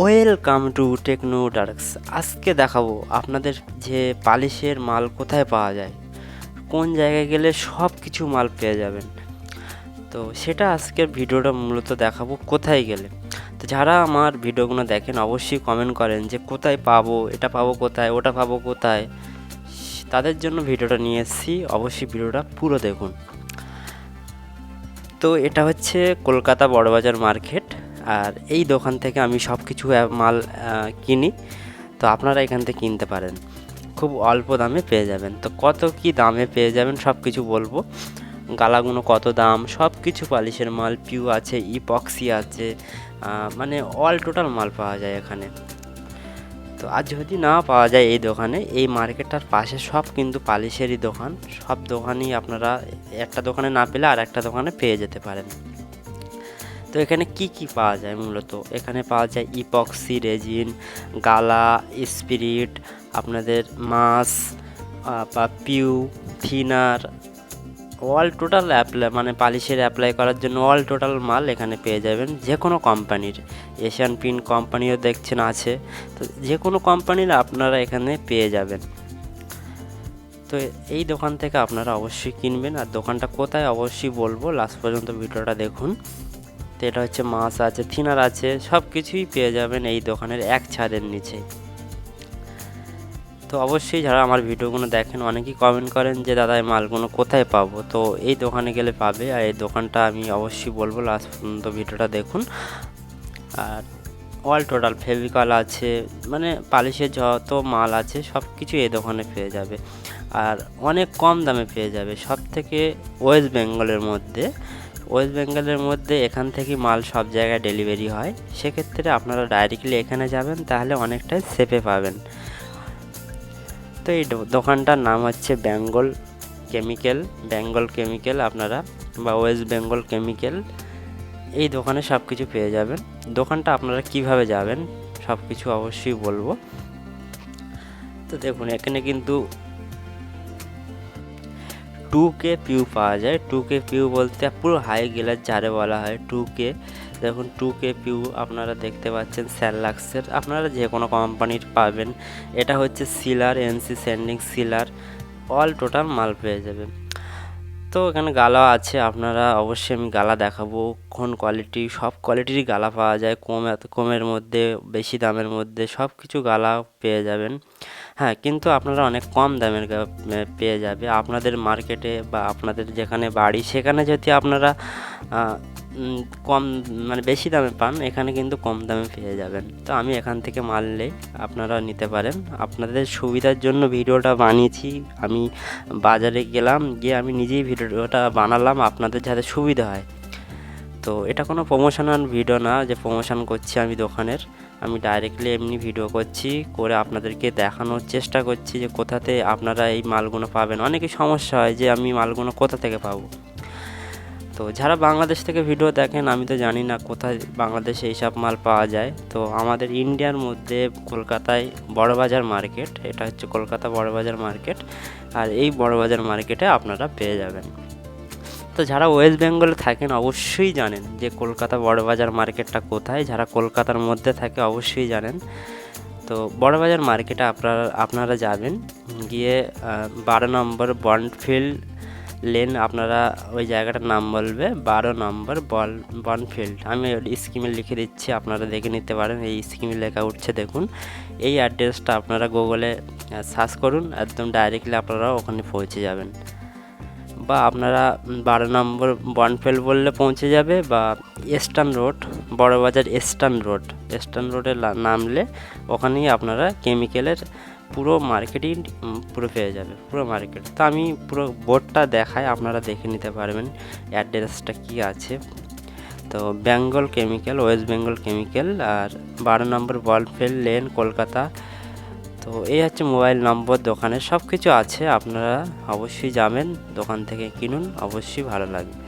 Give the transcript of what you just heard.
Welcome to techno ডার্কস আজকে দেখাবো আপনাদের যে পালিশের মাল কোথায় পাওয়া যায়, কোন জায়গায় গেলে সব কিছু মাল পেয়ে যাবেন। তো সেটা আজকের ভিডিওটা মূলত দেখাবো কোথায় গেলে। তো যারা আমার ভিডিওগুলো দেখেন, অবশ্যই কমেন্ট করেন যে কোথায় পাবো, এটা পাবো কোথায়, ওটা পাবো কোথায়। তাদের জন্য ভিডিওটা নিয়ে এসেছি, অবশ্যই ভিডিওটা পুরো দেখুন। তো এটা হচ্ছে কলকাতা বড়বাজার মার্কেট। আর এই দোকান থেকে আমি সব কিছু মাল কিনি। তো আপনারা এখান থেকে কিনতে পারেন। খুব অল্প দামে পেয়ে যাবেন। তো কত কি দামে পেয়ে যাবেন সব কিছু বলব। গালাগুলো কত দাম সব কিছু পালিশের মাল, পিউ আছে, ইপক্সি আছে মানে অল টোটাল মাল পাওয়া যায় এখানে। তো আর যদি না পাওয়া যায় এই দোকানে, এই মার্কেটটার পাশে সব কিন্তু পালিশেরই দোকান। সব দোকানই আপনারা একটা দোকানে না পেলে আর একটা দোকানে পেয়ে যেতে পারেন। তো এখানে কি কি পাওয়া যায় মূলত? এখানে পাওয়া যায় ইপক্সি রেজিন গালা স্পিরিট আপনাদের মাস বা পিউ থিনার অল টোটাল অ্যাপ্লাই মানে পালিশের অ্যাপ্লাই করার জন্য অল টোটাল মাল এখানে পেয়ে যাবেন যে কোনো কোম্পানির এশিয়ান পিন কোম্পানিও দেখছেন আছে, তো যে কোনো কোম্পানির আপনারা এখানে পেয়ে যাবেন। তো এই দোকান থেকে আপনারা অবশ্যই কিনবেন, আর দোকানটা কোথায় অবশ্যই বলব লাস্ট পর্যন্ত ভিডিওটা দেখুন। তো এটা হচ্ছে মাছ আছে, থিনার আছে সব কিছুই পেয়ে যাবেন এই দোকানের এক ছাদের নিচে। তো অবশ্যই যারা আমার ভিডিওগুলো দেখেন, অনেকেই কমেন্ট করেন যে, দাদা, এই মালগুলো কোথায় পাবো? তো এই দোকানে গেলে পাবে, আর এই দোকানটা আমি অবশ্যই বলব লাস্ট পর্যন্ত ভিডিওটা দেখুন। আর অল টোটাল ফেভিকল আছে মানে পালিশের যত মাল আছে সব কিছু এই দোকানে পেয়ে যাবে। আর অনেক কম দামে পেয়ে যাবে সব থেকে ওয়েস্ট বেঙ্গলের মধ্যে। ওয়েস্ট বেঙ্গলের মধ্যে এখান থেকে মাল সব জায়গায় ডেলিভারি হয়। সেক্ষেত্রে আপনারা ডাইরেক্টলি এখানে যাবেন, তাহলে অনেকটাই সেফে পাবেন। তো এই দোকানটার নাম হচ্ছে বেঙ্গল কেমিক্যাল বেঙ্গল কেমিক্যাল আপনারা, বা ওয়েস্ট বেঙ্গল কেমিক্যাল এই দোকানে সব কিছু পেয়ে যাবেন। দোকানটা আপনারা কীভাবে যাবেন সব কিছু অবশ্যই বলব। তো দেখুন, এখানে কিন্তু টু কে পিউ পাওয়া যায়। টু কে পিউ বলতে পুরো হাই গেলার যারে বলা হয় টু কে দেখুন টু কে পিউ আপনারা দেখতে পাচ্ছেন স্যারলাক্সের আপনারা যে কোনো কোম্পানির পাবেন। এটা হচ্ছে sealer NC sanding sealer all total মাল পেয়ে যাবে তো এখানে গালা আছে, আপনারা অবশ্যই আমি গালা দেখাবো। কোন কোয়ালিটি সব কোয়ালিটিরই গালা পাওয়া যায়, কম এত, কমের মধ্যে, বেশি দামের মধ্যে সব কিছু গালা পেয়ে যাবেন। হ্যাঁ কিন্তু আপনারা অনেক কম দামের পেয়ে যাবে। আপনাদের মার্কেটে বা আপনাদের যেখানে বাড়ি, সেখানে যদি আপনারা কম মানে বেশি দামে পান, এখানে কিন্তু কম দামে পেয়ে যাবেন। তো আমি এখান থেকে নেই আপনারা নিতে পারেন। আপনাদের সুবিধার জন্য ভিডিওটা বানিয়েছি, আমি বাজারে গেলাম, গিয়ে আমি নিজেই ভিডিওটা বানালাম, আপনাদের যাতে সুবিধা হয়। তো এটা কোনো প্রমোশনাল ভিডিও না, যে প্রমোশন করছি আমি দোকানের। আমি ডাইরেক্টলি এমনি ভিডিও করছি, করে আপনাদেরকে দেখানোর চেষ্টা করছি যে কোথাতে আপনারা এই মালগুলো পাবেন। অনেকই সমস্যা হয় যে আমি মালগুলো কোথা থেকে পাবো? তো যারা বাংলাদেশ থেকে ভিডিও দেখেন, আমি তো জানি না কোথায় বাংলাদেশে এইসব মাল পাওয়া যায়। তো আমাদের ইন্ডিয়ার মধ্যে কলকাতায় বড়বাজার মার্কেট, এটা হচ্ছে কলকাতা বড়বাজার মার্কেট। আর এই বড়বাজার মার্কেটে আপনারা পেয়ে যাবেন। তো যারা ওয়েস্ট বেঙ্গলে থাকেন, অবশ্যই জানেন যে কলকাতা বড়বাজার মার্কেটটা কোথায়। যারা কলকাতার মধ্যে থাকে, অবশ্যই জানেন। তো বড়বাজার মার্কেটে আপনারা আপনারা যাবেন, গিয়ে বারো নম্বর বন্ডফিল্ড লেন আপনারা ওই জায়গাটার নাম বলবে, বারো নম্বর বল, বনফিল্ড। আমি স্কিমে লিখে দিচ্ছি, আপনারা দেখে নিতে পারেন, এই স্কিমে লেখা উঠছে, দেখুন। এই অ্যাড্রেসটা আপনারা গুগলে সার্চ করুন, একদম ডাইরেক্টলি আপনারা ওখানে পৌঁছে যাবেন। বা আপনারা বারো নম্বর বনফেল বললে পৌঁছে যাবে, বা Eastern Road, Burrabazar Eastern Road. Eastern রোডে নামলে ওখানেই আপনারা কেমিক্যালের পুরো মার্কেটিং পুরো পেয়ে যাবে, পুরো মার্কেট তো আমি পুরো বোর্ডটা দেখাই, আপনারা দেখে নিতে পারবেন অ্যাড্রেসটা কি আছে। তো Bengal Chemical West Bengal Chemical আর বারো নম্বর বলফেল লেন কলকাতা। তো এই হচ্ছে মোবাইল নম্বর দোকানে সব কিছু আছে, আপনারা অবশ্যই যাবেন, দোকান থেকে কিনুন, অবশ্যই ভালো লাগবে।